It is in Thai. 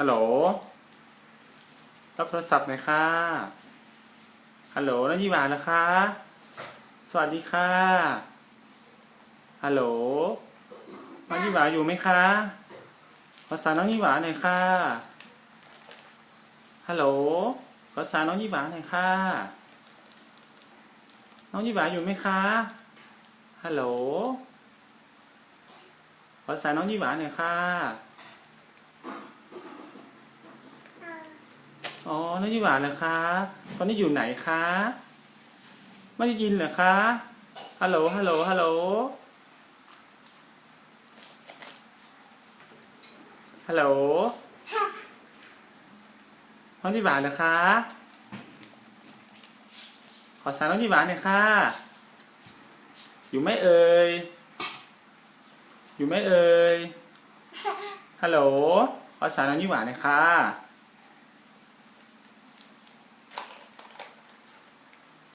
ฮัลโหล รับโทรศัพท์ไหน่อยค่ะฮัลโหลน้องยี่หวาเหรอคะ สวัสดีค่ะ ฮัลโหล น้องยี่หวาอยู่ไหมคะขอสาน้องยี่หวาหน่อยค่ะ ฮัลโหลขอสาน้องยี่หวาหน่อยค่ะ น้องยี่หวาอยู่ไหมคะ ฮัลโหลขอสาน้องยี่หวาหน่อยค่ะ อ๋อน้องยี่หวาเหรอคะ ตอนนี้อยู่ไหนคะ ไม่ได้ยินเหรอคะ ฮัลโหล ฮัลโหล ฮัลโหล ฮัลโหลน้องยี่หวาเหรอคะ ขอสายน้องยี่หวานหน่อยค่ะ อยู่ไม่เอ่ย อยู่ไม่เอ่ย ฮัลโหล ขอสายน้องยี่หวานหน่อยค่ะ